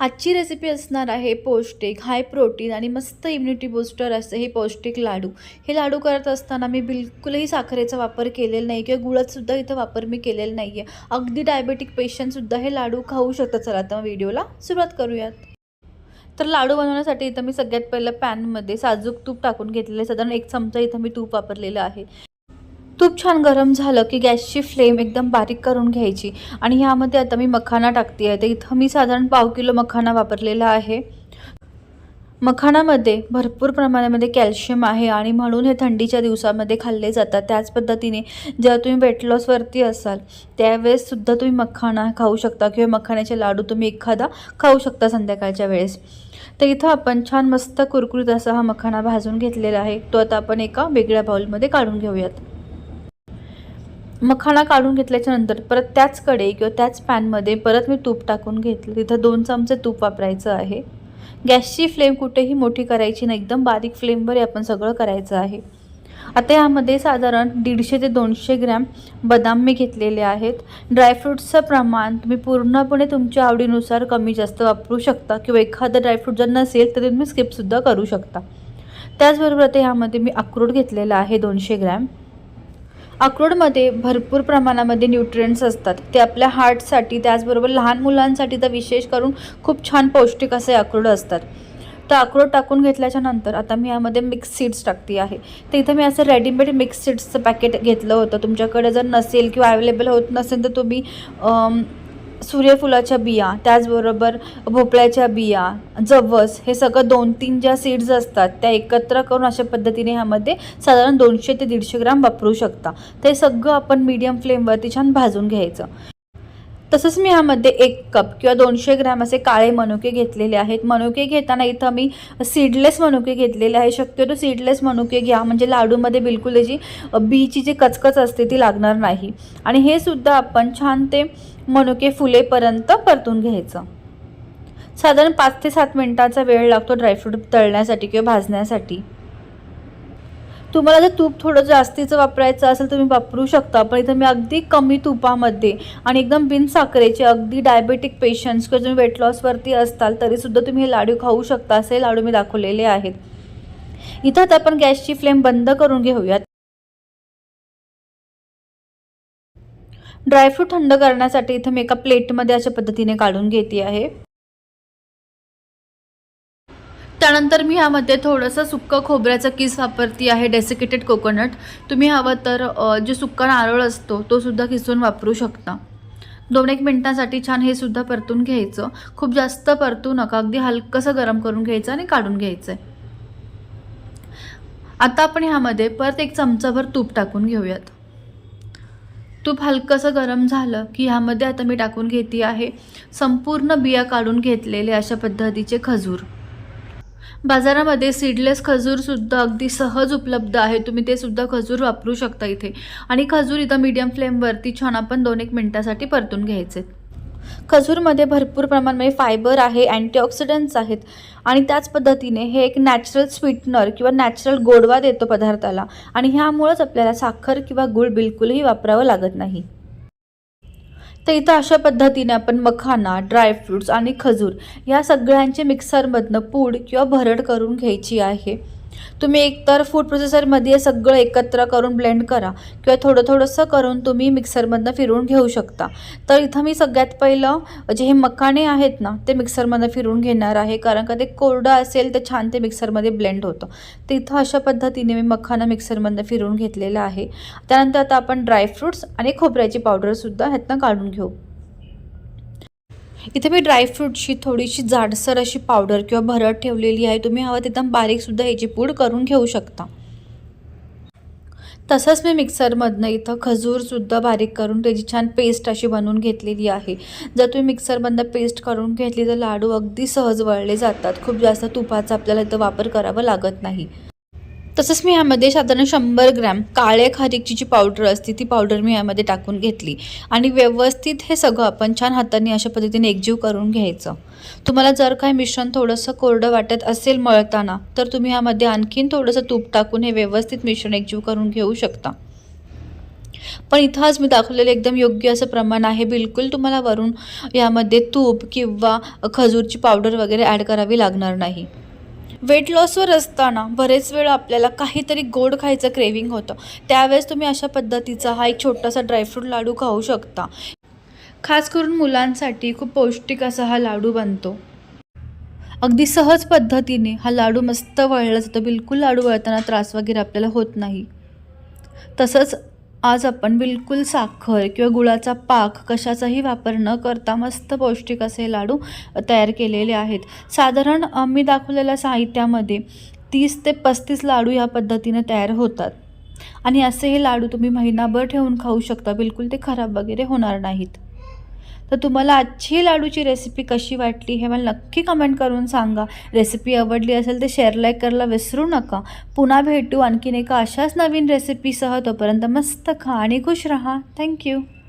आजची रेसिपी असणार आहे पौष्टिक हाय प्रोटीन आणि मस्त इम्युनिटी बूस्टर असं हे पौष्टिक लाडू. हे लाडू करत असताना मी बिलकुलही साखरेचा वापर केलेला नाही किंवा गुळातसुद्धा इथं वापर मी केलेला नाही आहे अगदी डायबेटिक पेशंटसुद्धा हे लाडू खाऊ शकतात. चला आता व्हिडिओला सुरुवात करूयात. तर लाडू बनवण्यासाठी इथं मी सगळ्यात पहिलं पॅनमध्ये साजूक तूप टाकून घेतलेलं आहे. साधारण एक चमचा इथं मी तूप वापरलेलं आहे. तूप छान गरम झालं की गॅसची फ्लेम एकदम बारीक करून घ्यायची. आणि ह्यामध्ये आता मी मखाना टाकते आहे. तर इथं मी साधारण पाव किलो मखाना वापरलेला आहे. मखाणामध्ये भरपूर प्रमाणामध्ये कॅल्शियम आहे आणि म्हणून हे थंडीच्या दिवसामध्ये खाल्ले जातात. त्याच पद्धतीने जेव्हा तुम्ही वेट लॉसवरती असाल त्यावेळेससुद्धा तुम्ही मखाणा खाऊ शकता किंवा मखाण्याचे लाडू तुम्ही एखादा खाऊ शकता संध्याकाळच्या वेळेस. तर इथं आपण छान मस्त कुरकुरीत असा हा मखाना भाजून घेतलेला आहे. तो आता आपण एका वेगळ्या बाउलमध्ये काढून घेऊयात. मखाणा काढून घेतल्याच्या नंतर परत त्याच कडे किंवा त्याच पॅनमध्ये परत मी तूप टाकून घेतलं. तिथं दोन चमचे तूप वापरायचं आहे. गॅसची फ्लेम कुठेही मोठी करायची नाही. एकदम बारीक फ्लेमवर आपण सगळं करायचं आहे. आता यामध्ये साधारण दीडशे ते दोनशे ग्रॅम बदाम मी घेतलेले आहेत. ड्रायफ्रूट्सचं प्रमाण तुम्ही पूर्णपणे तुमच्या आवडीनुसार कमी जास्त वापरू शकता किंवा एखादं ड्रायफ्रूट जर नसेल तर तुम्ही स्किपसुद्धा करू शकता. त्याचबरोबर आता ह्यामध्ये मी अक्रोड घेतलेला आहे दोनशे ग्रॅम. अक्रोडमध्ये भरपूर प्रमाणामध्ये न्यूट्रियंट्स असतात. ते आपल्या हार्टसाठी त्याचबरोबर लहान मुलांसाठी तर विशेष करून खूप छान पौष्टिक असे अक्रोड असतात. तर अक्रोड टाकून घेतल्याच्या नंतर आता मी यामध्ये मिक्स सीड्स टाकते आहे. तर इथं मी असं रेडीमेड मिक्स सीड्सचं पॅकेट घेतलं होतं. तुमच्याकडे जर नसेल किंवा अवेलेबल होत नसेल तर तुम्ही सूर्यफुलाच्या बिया त्याचबरोबर भोपळ्याच्या बिया जवस हे सगळं दोन तीन ज्या सीड्स असतात त्या एकत्र करून अशा पद्धतीने ह्यामध्ये साधारण दोनशे ते दीडशे ग्राम वापरू शकता. ते सगळं आपण मीडियम फ्लेमवरती छान भाजून घ्यायचं. तसंच मी ह्यामध्ये एक कप किंवा दोनशे ग्रॅम असे काळे मनुके घेतलेले आहेत. मनुके घेताना इथं मी सीडलेस मनुके घेतलेले आहे. शक्यतो सीडलेस मनुके घ्या. म्हणजे लाडूमध्ये बिलकुल त्याची बीची जी कचकच असते ती लागणार नाही. आणि हे सुद्धा आपण छान ते मनुके फुलेपर्यंत परतून घ्यायचं. साधारण पाच ते सात मिनटाचा वेळ लागतो ड्रायफ्रूट तळण्यासाठी किंवा भाजण्यासाठी. तुम्हाला जर तूप थोडं जास्तीचं वापरायचं असेल तुम्ही वापरू शकता पण इथं मी अगदी कमी तुपामध्ये आणि एकदम बिनसाखरेचे अगदी डायबेटिक पेशंट्स किंवा तुम्ही वेट लॉसवरती असताल तरीसुद्धा तुम्ही हे लाडू खाऊ शकता असे लाडू मी दाखवलेले आहेत. इथं आता आपण गॅसची फ्लेम बंद करून घेऊयात. ड्रायफ्रूट थंड करण्यासाठी इथं मी एका प्लेटमध्ये अशा पद्धतीने काढून घेते आहे. त्यानंतर मी ह्यामध्ये थोडंसं सुक्कं खोबऱ्याचं किस वापरते आहे डेसिकेटेड कोकोनट तुम्ही हवं तर जो जे सुक्का नारळ असतो तो सुद्धा किसून वापरू शकता. दोन एक मिनटासाठी छान हे सुद्धा परतून घ्यायचं. खूप जास्त परतू नका. अगदी हलकंसं गरम करून घ्यायचं आणि काढून घ्यायचं आहे आता आपण ह्यामध्ये परत एक चमचाभर तूप टाकून घेऊयात. तूप हलकंसं गरम झालं की ह्यामध्ये आता मी टाकून घेते आहे संपूर्ण बिया काढून घेतलेले अशा पद्धतीचे खजूर. बाजारामध्ये सीडलेस खजूरसुद्धा अगदी सहज उपलब्ध आहे. तुम्ही ते सुद्धा खजूर वापरू शकता इथे. आणि खजूर इथं मीडियम फ्लेमवरती छान आपण दोन एक मिनटासाठी परतून घ्यायचे. खजूरमध्ये भरपूर प्रमाणामध्ये फायबर आहे अँटीऑक्सिडंट्स आहेत. आणि त्याच पद्धतीने हे एक नॅचरल स्वीटनर किंवा नॅचरल गोडवा देतो पदार्थाला. आणि ह्यामुळंच आपल्याला साखर किंवा गूळ बिलकुलही वापरावं लागत नाही. तर इथं अशा पद्धतीने आपण मखाना ड्रायफ्रूट्स आणि खजूर या सगळ्यांचे मिक्सरमधनं पूड किंवा भरड करून घ्यायची आहे. तुम्ही एकतर फूड प्रोसेसरमध्ये सगळं एकत्र करून ब्लेंड करा किंवा थोडं थोडंसं करून तुम्ही मिक्सरमधनं फिरवून घेऊ शकता. तर इथं मी सगळ्यात पहिलं जे हे मखाणे आहेत ना ते मिक्सरमधनं फिरवून घेणार आहे. कारण का ते कोरडं असेल तर छान ते मिक्सरमध्ये ब्लेंड होतं. तर इथं अशा पद्धतीने मी मखाना मिक्सरमधनं फिरवून घेतलेलं आहे. त्यानंतर आता आपण ड्रायफ्रूट्स आणि खोबऱ्याची पावडरसुद्धा ह्यातनं काढून घेऊ. इथे मी ड्रायफ्रूटची थोडीशी जाडसर अशी पावडर किंवा भरड ठेवलेली आहे. तुम्ही हवं एकदम बारीकसुद्धा याची पूड करून घेऊ शकता. तसंच मी मिक्सरमधनं इथं खजूरसुद्धा बारीक करून त्याची छान पेस्ट अशी बनवून घेतलेली आहे. जर तुम्ही मिक्सरमधनं पेस्ट करून घेतली तर लाडू अगदी सहज वळले जातात. खूप जास्त तुपाचा आपल्याला इथं वापर करावा लागत नाही. तसंच मी यामध्ये साधारण शंभर ग्रॅम काळ्या खारीची जी पावडर असते ती पावडर मी यामध्ये टाकून घेतली. आणि व्यवस्थित हे सगळं आपण छान हाताने अशा पद्धतीने एकजीव करून घ्यायचं. तुम्हाला जर काय मिश्रण थोडंसं कोरडं वाटत असेल मळताना तर तुम्ही ह्यामध्ये आणखीन थोडंसं तूप टाकून हे व्यवस्थित मिश्रण एकजीव करून घेऊ शकता. पण इथं आज मी दाखवलेलं एकदम योग्य असं प्रमाण आहे. बिलकुल तुम्हाला वरून यामध्ये तूप किंवा खजूरची पावडर वगैरे ॲड करावी लागणार नाही. वेट लॉसवर असताना बरेच वेळ आपल्याला काहीतरी गोड खायचं क्रेविंग होतं. त्यावेळेस तुम्ही अशा पद्धतीचा हा एक छोटासा ड्रायफ्रूट लाडू खाऊ शकता. खास करून मुलांसाठी खूप पौष्टिक असा हा लाडू बनतो. अगदी सहज पद्धतीने हा लाडू मस्त वळला जातो. बिलकुल लाडू वळताना त्रास वगैरे आपल्याला होत नाही. तसंच आज आपण बिलकुल साखर किंवा गुळाचा पाक कशाचाही वापर न करता मस्त पौष्टिक असे लाडू तयार केलेले आहेत. साधारण मी दाखवलेल्या साहित्यामध्ये तीस ते पस्तीस लाडू या पद्धतीने तयार होतात. आणि असे हे लाडू तुम्ही महिनाभर ठेवून खाऊ शकता. बिलकुल ते खराब वगैरे होणार नाहीत. तर तुम्हाला आजची लाडूची रेसिपी कशी वाटली हे मला नक्की कमेंट करून सांगा. रेसिपी आवडली असेल तर शेअर लाईक करायला विसरू नका. पुन्हा भेटू आणखीन एका अशाच नवीन रेसिपीसह तोपर्यंत मस्त खा आणि खुश राहा. थँक्यू